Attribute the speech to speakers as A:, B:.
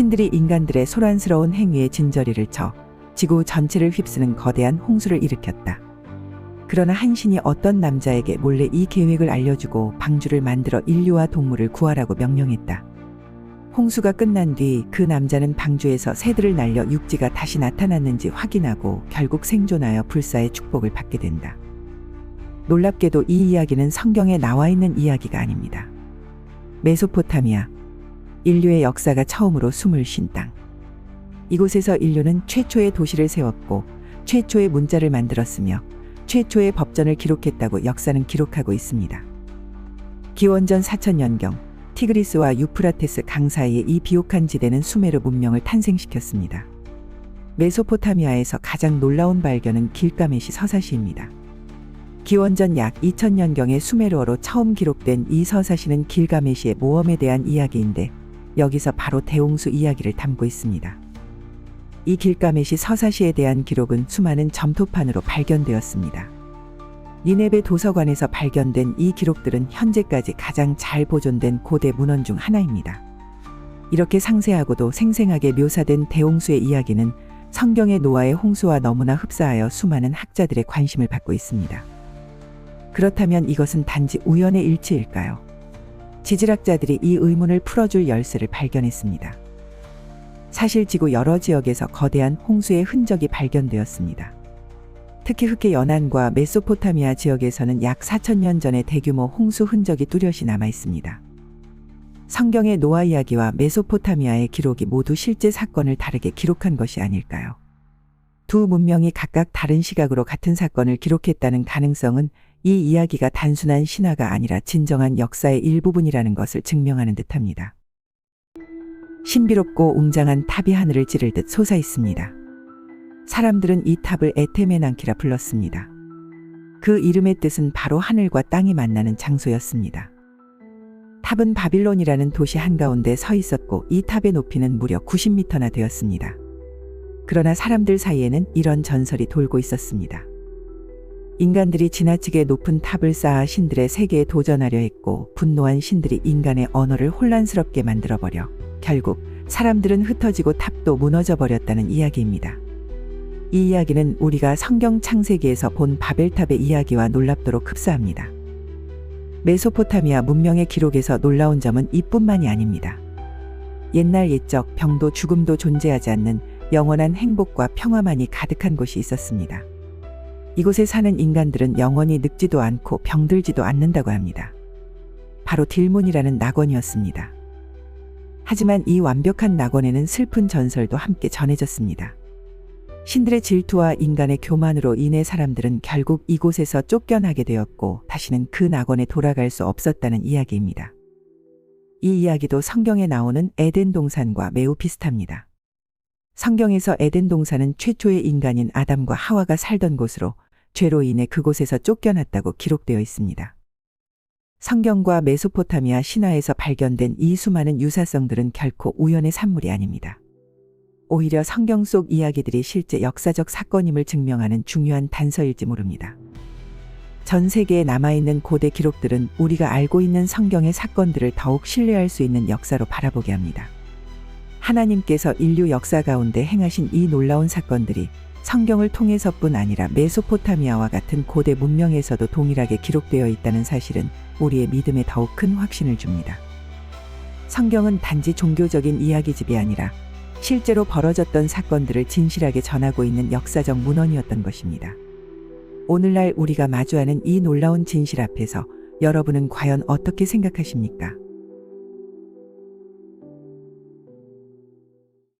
A: 신들이 인간들의 소란스러운 행위에 진저리를 쳐 지구 전체를 휩쓰는 거대한 홍수를 일으켰다. 그러나 한 신이 어떤 남자에게 몰래 이 계획을 알려주고 방주를 만들어 인류와 동물을 구하라고 명령했다. 홍수가 끝난 뒤 그 남자는 방주에서 새들을 날려 육지가 다시 나타났는지 확인하고 결국 생존하여 불사의 축복을 받게 된다. 놀랍게도 이 이야기는 성경에 나와 있는 이야기가 아닙니다. 메소포타미아, 인류의 역사가 처음으로 숨을 쉰 땅. 이곳에서 인류는 최초의 도시를 세웠고 최초의 문자를 만들었으며 최초의 법전을 기록했다고 역사는 기록하고 있습니다. 기원전 4천년경 티그리스와 유프라테스 강 사이의 이 비옥한 지대는 수메르 문명을 탄생시켰습니다. 메소포타미아에서 가장 놀라운 발견은 길가메시 서사시입니다. 기원전 약 2000년경에 수메르어로 처음 기록된 이 서사시는 길가메시의 모험에 대한 이야기인데 여기서 바로 대홍수 이야기를 담고 있습니다. 이 길가메시 서사시에 대한 기록은 수많은 점토판으로 발견되었습니다. 니네베 도서관에서 발견된 이 기록들은 현재까지 가장 잘 보존된 고대 문헌 중 하나입니다. 이렇게 상세하고도 생생하게 묘사된 대홍수의 이야기는 성경의 노아의 홍수와 너무나 흡사하여 수많은 학자들의 관심을 받고 있습니다. 그렇다면 이것은 단지 우연의 일치일까요? 지질학자들이 이 의문을 풀어줄 열쇠를 발견했습니다. 사실 지구 여러 지역에서 거대한 홍수의 흔적이 발견되었습니다. 특히 흑해 연안과 메소포타미아 지역에서는 약 4천년 전의 대규모 홍수 흔적이 뚜렷이 남아 있습니다. 성경의 노아 이야기와 메소포타미아의 기록이 모두 실제 사건을 다르게 기록한 것이 아닐까요? 두 문명이 각각 다른 시각으로 같은 사건을 기록했다는 가능성은 이 이야기가 단순한 신화가 아니라 진정한 역사의 일부분이라는 것을 증명하는 듯합니다. 신비롭고 웅장한 탑이 하늘을 찌를 듯 솟아 있습니다. 사람들은 이 탑을 에테메난키라 불렀습니다. 그 이름의 뜻은 바로 하늘과 땅이 만나는 장소였습니다. 탑은 바빌론이라는 도시 한가운데 서 있었고 이 탑의 높이는 무려 90m나 되었습니다. 그러나 사람들 사이에는 이런 전설이 돌고 있었습니다. 인간들이 지나치게 높은 탑을 쌓아 신들의 세계에 도전하려 했고 분노한 신들이 인간의 언어를 혼란스럽게 만들어버려 결국 사람들은 흩어지고 탑도 무너져 버렸다는 이야기입니다. 이 이야기는 우리가 성경 창세기에서 본 바벨탑의 이야기와 놀랍도록 흡사합니다. 메소포타미아 문명의 기록에서 놀라운 점은 이뿐만이 아닙니다. 옛날 옛적 병도 죽음도 존재하지 않는 영원한 행복과 평화만이 가득한 곳이 있었습니다. 이곳에 사는 인간들은 영원히 늙지도 않고 병들지도 않는다고 합니다. 바로 딜몬이라는 낙원이었습니다. 하지만 이 완벽한 낙원에는 슬픈 전설도 함께 전해졌습니다. 신들의 질투와 인간의 교만으로 인해 사람들은 결국 이곳에서 쫓겨나게 되었고 다시는 그 낙원에 돌아갈 수 없었다는 이야기입니다. 이 이야기도 성경에 나오는 에덴 동산과 매우 비슷합니다. 성경에서 에덴 동산은 최초의 인간인 아담과 하와가 살던 곳으로 죄로 인해 그곳에서 쫓겨났다고 기록되어 있습니다. 성경과 메소포타미아 신화에서 발견된 이 수많은 유사성들은 결코 우연의 산물이 아닙니다. 오히려 성경 속 이야기들이 실제 역사적 사건임을 증명하는 중요한 단서일지 모릅니다. 전 세계에 남아있는 고대 기록들은 우리가 알고 있는 성경의 사건들을 더욱 신뢰할 수 있는 역사로 바라보게 합니다. 하나님께서 인류 역사 가운데 행하신 이 놀라운 사건들이 성경을 통해서뿐 아니라 메소포타미아와 같은 고대 문명에서도 동일하게 기록되어 있다는 사실은 우리의 믿음에 더욱 큰 확신을 줍니다. 성경은 단지 종교적인 이야기집이 아니라 실제로 벌어졌던 사건들을 진실하게 전하고 있는 역사적 문헌이었던 것입니다. 오늘날 우리가 마주하는 이 놀라운 진실 앞에서 여러분은 과연 어떻게 생각하십니까?